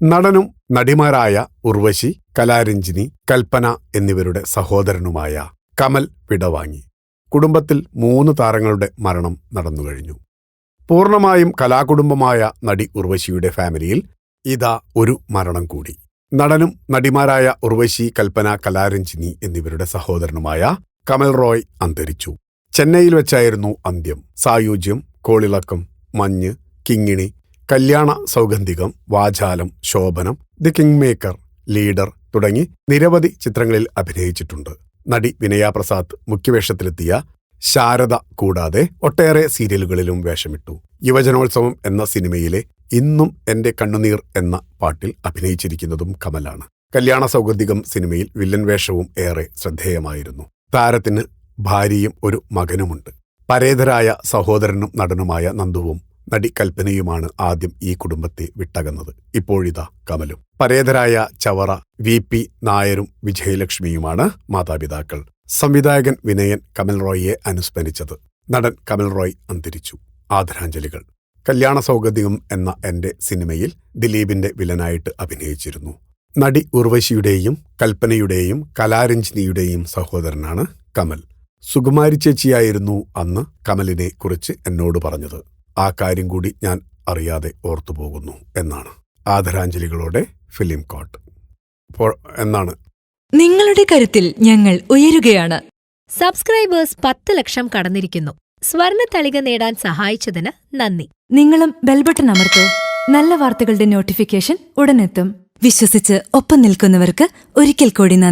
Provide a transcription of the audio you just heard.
നടനും നടിമാരായ ഉർവശി കലാരഞ്ജിനി കൽപ്പന എന്നിവരുടെ സഹോദരനുമായ കമൽ വിടവാങ്ങി കുടുംബത്തിൽ മൂന്ന് താരങ്ങളുടെ മരണം നടന്നു കഴിഞ്ഞു. പൂർണമായും കലാകുടുംബമായ നടി ഉർവശിയുടെ ഫാമിലിയിൽ ഇതാ ഒരു മരണം കൂടി. നടനും നടിമാരായ ഉർവശി കൽപ്പന കലാരഞ്ജിനി എന്നിവരുടെ സഹോദരനുമായ കമൽ റോയ് അന്തരിച്ചു. ചെന്നൈയിൽ വെച്ചായിരുന്നു അന്ത്യം. സായുജ്യം Kolilakkam Manju Kinginni Kalyana Saugandhikam Vachalam Shobhanam the king maker leader തുടങ്ങി നിരവധി ചിത്രങ്ങളിൽ അഭിനയിച്ചിട്ടുണ്ട്. നടി വിനയ പ്രസാദ് മുഖ്യവേഷത്തിലെത്തിയ ശാരദ കൂടാതെ ഒട്ടേറെ സീരിയലുകളിലും വേഷമിട്ടു. യുവജനോത്സവം എന്ന സിനിമയിലെ ഇന്നും എന്റെ കണ്ണുനീർ എന്ന പാട്ടിൽ അഭിനയിച്ചിരിക്കുന്നതും കമലാണ്. കല്യാണ സൗഗന്ധികം സിനിമയിൽ വില്ലൻ വേഷവും ഏറെ ശ്രദ്ധേയമായിരുന്നു. താരത്തിന് ഭാര്യയും ഒരു മകനുമുണ്ട്. പരേതരായ സഹോദരനും നടനുമായ നന്ദുവും നടി കൽപ്പനയുമാണ് ആദ്യം ഈ കുടുംബത്തെ വിട്ടകന്നത്. ഇപ്പോഴിതാ കമലും. പരേതരായ ചവറ വി പി നായരും വിജയലക്ഷ്മിയുമാണ് മാതാപിതാക്കൾ. സംവിധായകൻ വിനയൻ കമൽ റോയിയെ അനുസ്മരിച്ചത്. നടൻ കമൽ റോയ് അന്തരിച്ചു. ആദരാഞ്ജലികൾ. കല്യാണ സൗകര്യം എന്ന എന്റെ സിനിമയിൽ ദിലീപിന്റെ വിലനായിട്ട് അഭിനയിച്ചിരുന്നു. നടി ഉർവശിയുടെയും കൽപ്പനയുടെയും കലാരഞ്ജിനിയുടെയും സഹോദരനാണ് കമൽ. സുകുമാരി ചേച്ചിയായിരുന്നു അന്ന് കമലിനെ കുറിച്ച് എന്നോട് പറഞ്ഞത്. ആ കാര്യം കൂടി ഞാൻ അറിയാതെ ഓർത്തുപോകുന്നു എന്നാണ്. ആദരാഞ്ജലികളോടെ ഫിലിം കോട്ട്. എന്നാണ്? നിങ്ങളുടെ കരുത്തിൽ ഞങ്ങൾ ഉയരുകയാണ്. സബ്സ്ക്രൈബേഴ്സ് പത്ത് ലക്ഷം കടന്നിരിക്കുന്നു. സ്വർണ തളിക നേടാൻ സഹായിച്ചതിന് നന്ദി. നിങ്ങളും ബെൽബട്ടൺ അമർത്തോ. നല്ല വാർത്തകളുടെ നോട്ടിഫിക്കേഷൻ ഉടനെത്തും. വിശ്വസിച്ച് ഒപ്പം നിൽക്കുന്നവർക്ക് ഒരിക്കൽ കൂടി നന്ദി.